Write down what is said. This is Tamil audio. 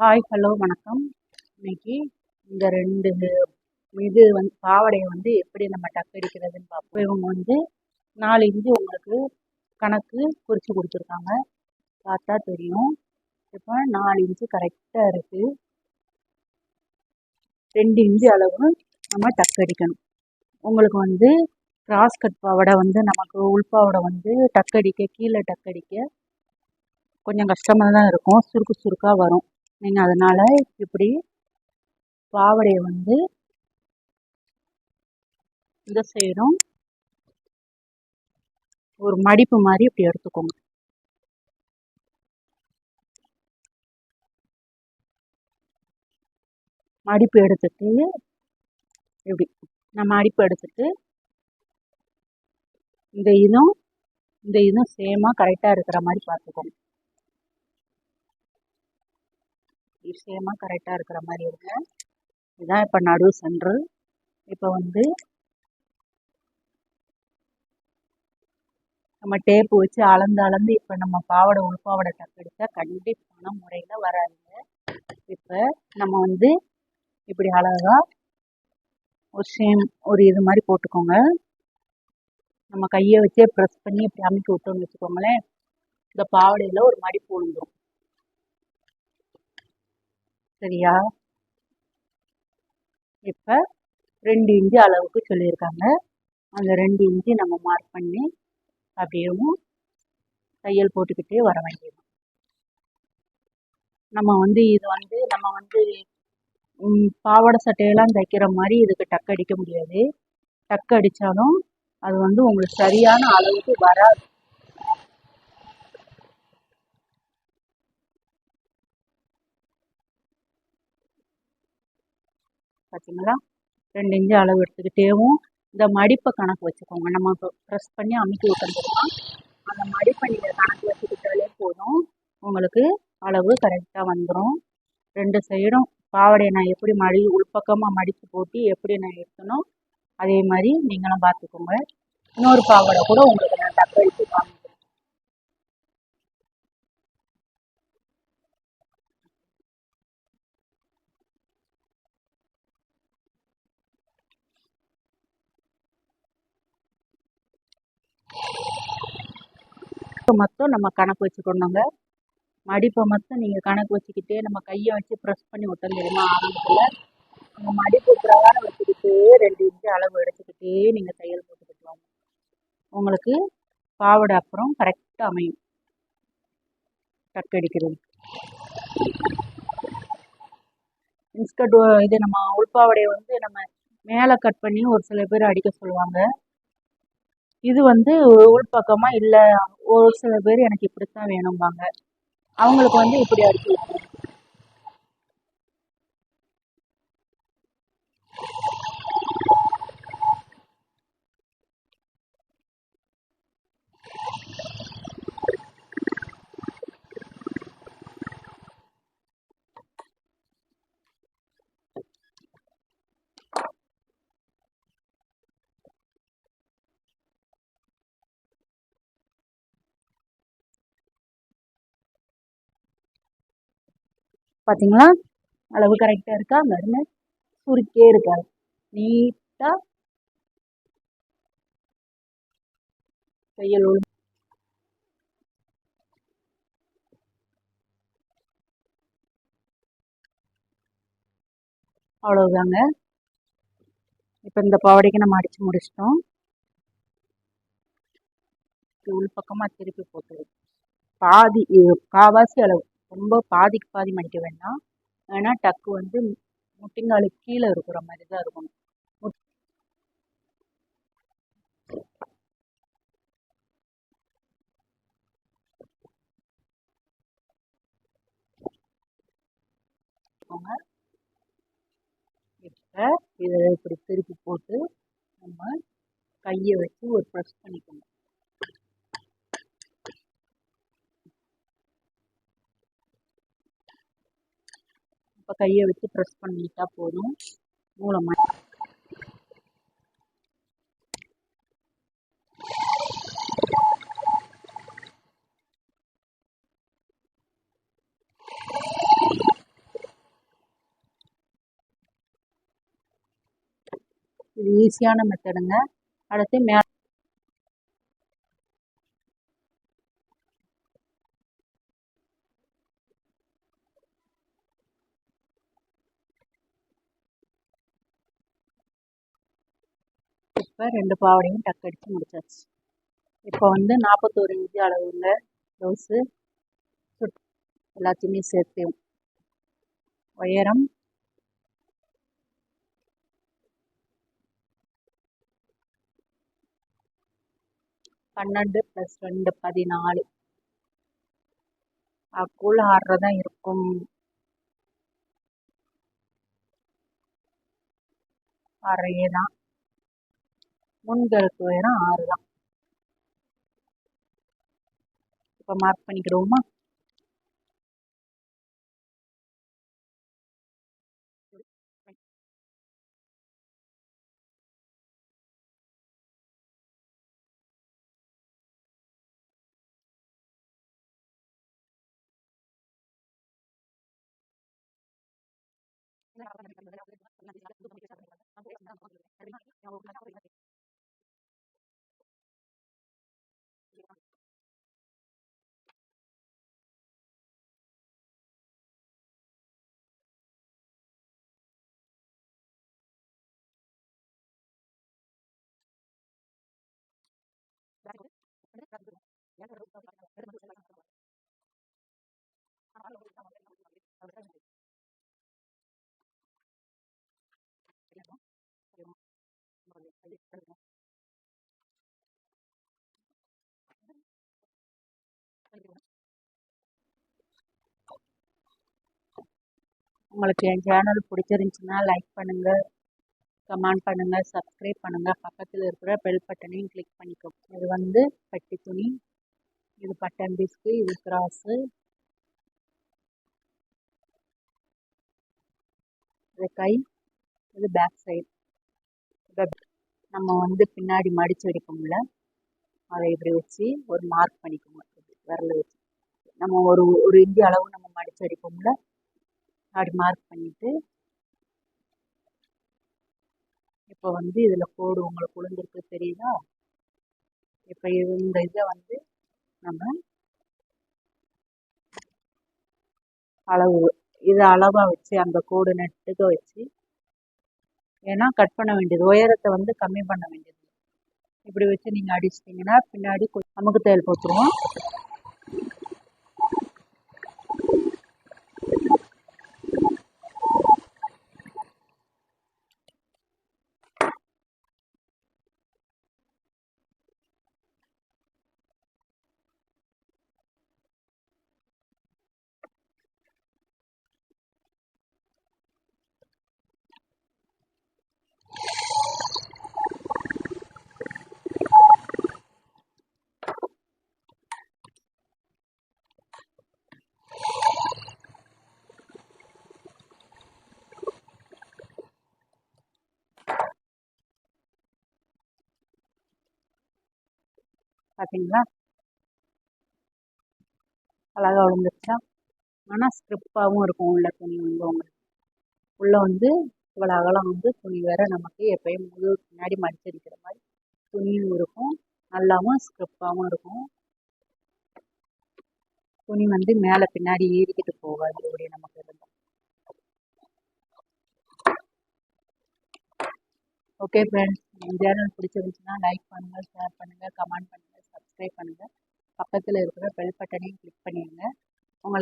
ஹாய் ஹலோ வணக்கம். இன்னைக்கு இந்த ரெண்டு இது வந்து பாவாடையை வந்து எப்படி நம்ம டக்கடிக்கிறதுன்னு பார்ப்போம் இவங்க வந்து நாலு இஞ்சி உங்களுக்கு கணக்கு குறித்து கொடுத்துருக்காங்க. பார்த்தா தெரியும். இப்போ நாலு இன்ச்சு கரெக்டாக இருக்குது ரெண்டு இன்ச்சு அளவு நம்ம டக்கடிக்கணும் உங்களுக்கு வந்து கிராஸ் கட் பாவாடை வந்து நமக்கு உள்பாவடை வந்து டக்கடிக்க கீழே டக்கடிக்க கொஞ்சம் கஷ்டமாக தான் இருக்கும். சுருக்கு சுருக்காக வரும். நீங்கள் அதனால் இப்படி பாவடையை வந்து இந்த சைடும் ஒரு மடிப்பு மாதிரி இப்படி எடுத்துக்கோங்க. மடிப்பு எடுத்துட்டு இப்படி நம்ம மடிப்பு எடுத்துட்டு இந்த இதுவும் இந்த இதுவும் சேமாக கரெக்டாக இருக்கிற மாதிரி பார்த்துக்கோங்க. விஷயமா கரெக்டாக இருக்கிற மாதிரி இருக்கு இதுதான் இப்போ நடு சென்று இப்போ வந்து நம்ம டேப்பு வச்சு அளந்து அளந்து இப்போ நம்ம பாவாடை உள்பாவடை டக்கடிச்சா கண்டிப்பான முறையில் வராதுங்க. இப்போ நம்ம வந்து இப்படி அழகாக ஒரு சேம் ஒரு இது மாதிரி போட்டுக்கோங்க. நம்ம கையை வச்சே ப்ரெஸ் பண்ணி இப்படி அமைக்க விட்டோம்னு வச்சுக்கோங்களேன் இந்த பாவாடையில் ஒரு மடிப்பு விழுந்துடும் சரியா? இப்போ ரெண்டு இன்ச்சு அளவுக்கு சொல்லியிருக்காங்க. அந்த ரெண்டு இன்ச்சு நம்ம மார்க் பண்ணி அப்படியேவும் தையல் போட்டுக்கிட்டே வர வேண்டியது நம்ம வந்து இது வந்து நம்ம வந்து பாவாடை சட்டையெல்லாம் தைக்கிற மாதிரி இதுக்கு டக்கு அடிக்க முடியாது. டக்கு அடித்தாலும் அது வந்து உங்களுக்கு சரியான அளவுக்கு வராது. பார்த்தீங்களா ரெண்டு இன்ச்சு அளவு எடுத்துக்கிட்டேவும் இந்த மடிப்பை கணக்கு வச்சுக்கோங்க. நம்ம இப்போ ப்ரெஸ் பண்ணி அமுக்கி உட்காந்துருக்கோம் அந்த மடிப்பை நீங்கள் கணக்கு வச்சுக்கிட்டாலே போதும். உங்களுக்கு அளவு கரெக்டாக வந்துடும் ரெண்டு சைடும் பாவாடையை நான் எப்படி மடி உள்பக்கமாக மடித்து போட்டு எப்படி நான் எடுத்தனோ அதே மாதிரி நீங்களும் பார்த்துக்கோங்க. இன்னொரு பாவாடை கூட உங்களுக்கு நான் தக்க காமிக்கிறேன். மட்டும் நம்ம கணக்கு வச்சுக்கணுங்க. மடிப்பை மட்டும் நீங்கள் கணக்கு வச்சுக்கிட்டே நம்ம கையை வச்சு ப்ரெஸ் பண்ணி விட்டோம் தெரியுமா ஆரம்பத்தில் நம்ம மடிப்பு பிரகாரம் வச்சுக்கிட்டு ரெண்டு இன்ச்சு அளவு எடுத்துக்கிட்டே நீங்கள் தையல் போட்டுக்கிட்டு வாங்க உங்களுக்கு பாவடை அப்புறம் கரெக்டாக அமையும். கட்டடிக்கிறது இன்ஸ்கட் இது நம்ம உள்பாவடையை வந்து நம்ம மேலே கட் பண்ணி ஒரு சில பேர் அடிக்க சொல்லுவாங்க. இது வந்து உள்பக்கமாக இல்லை ஒரு சில பேர் எனக்கு இப்படித்தான் வேணும்பாங்க. அவங்களுக்கு வந்து இப்படி அடிச்சு பார்த்தீங்களா அளவு கரெக்டாக இருக்கா? பாருங்க. சுருக்கே இருக்காது நீட்டாக தையல் ஒழு அவ்வளோதாங்க இப்போ இந்த பாவடைக்கு நம்ம அடித்து முடிச்சிட்டோம். உள் பக்கமாக திருப்பி போட்டு பாதி காவாசி அளவு. ரொம்ப பாதிக்கு பாதி மடிக்க வேண்டாம். ஏன்னா டக்கு வந்து முட்டிங்காலுக்கு கீழே இருக்கிற மாதிரி தான் இருக்கணும். இப்போ இதை இப்படி திருப்பி போட்டு நம்ம கையை வச்சு ஒரு ப்ரெஸ் பண்ணிக்கணும். அப்போ கையை வச்சு ப்ரெஸ் பண்ணிட்டா போதும். மூலமா ஈஸியான மெத்தடுங்க அடுத்து மே இப்போ ரெண்டு பாவடையும் டக் அடித்து முடிச்சாச்சு. இப்போ வந்து நாற்பத்தோரு இஞ்சி அளவுள்ள ரோஸு சுட் எல்லாத்தையுமே சேர்த்து உயரம் பன்னெண்டு ப்ளஸ் ரெண்டு பதினாலு. அக்குள்ள ஆடுறதா இருக்கும். அறையே தான் முன்கழுத்து உயரம் ஆறு தான். இப்போ மார்க் பண்ணிக்கிடுவோமா? உங்களுக்கு என் சேனல் பிடிச்சிருந்துச்சுன்னா லைக் பண்ணுங்கள் கமெண்ட் பண்ணுங்கள் சப்ஸ்கிரைப் பண்ணுங்கள் பக்கத்தில் இருக்கிற பெல் பட்டனையும் கிளிக் பண்ணிக்கோ இது வந்து பட்டி துணி இது பட்டன் பிஸ்கு இது கிராஸு இது கை இது பேக் சைடு நம்ம வந்து பின்னாடி மடிச்சு வெடிப்போம்ல அதை இப்படி வச்சு ஒரு மார்க் பண்ணிக்கோங்க. விரல வச்சு. நம்ம ஒரு ஒரு இஞ்சி அளவு நம்ம மடிச்சு வெடிப்போம்ல அப்படி மார்க் பண்ணிட்டு இப்போ வந்து இதில் கோடு உங்களுக்கு உளுந்திருக்கு தெரியுதா? இப்போ இது இந்த இதை வந்து நம்ம அளவு இதை அளவாக வச்சு அந்த கோடு நட்டுக்க வச்சு ஏன்னா கட் பண்ண வேண்டியது உயரத்தை வந்து கம்மி பண்ண வேண்டியது. இப்படி வச்சு நீங்கள் அடிச்சிட்டிங்கன்னா பின்னாடி நமக்கு தேல் போட்டுருவோம். பார்த்தீங்களா அழகாக விழுந்துருச்சா ஆனால் ஸ்க்ரிப்பாகவும் இருக்கும் உள்ள துணி வந்து உங்களுக்கு. உள்ளே வந்து இவ்வளோ அகலம் வந்து துணி வேற நமக்கு எப்பயும் முழு பின்னாடி மடிச்சடிக்கிற மாதிரி துணியும் இருக்கும். நல்லாவும் ஸ்க்ரிப்பாகவும் இருக்கும். துணி வந்து மேலே பின்னாடி ஏறிக்கிட்டு போகாது இப்படி நமக்கு இருந்தால் ஓகே ஃப்ரெண்ட்ஸ் இந்த சேனல் பிடிச்சிருந்துச்சுன்னா லைக் பண்ணுங்கள் ஷேர் பண்ணுங்கள் கமெண்ட் பண்ணுங்கள் சப்ஸ்கிரைப் பண்ணுங்கள் பக்கத்தில் இருக்கிற பெல் பட்டனையும் கிளிக் பண்ணிடுங்க. உங்களுக்கு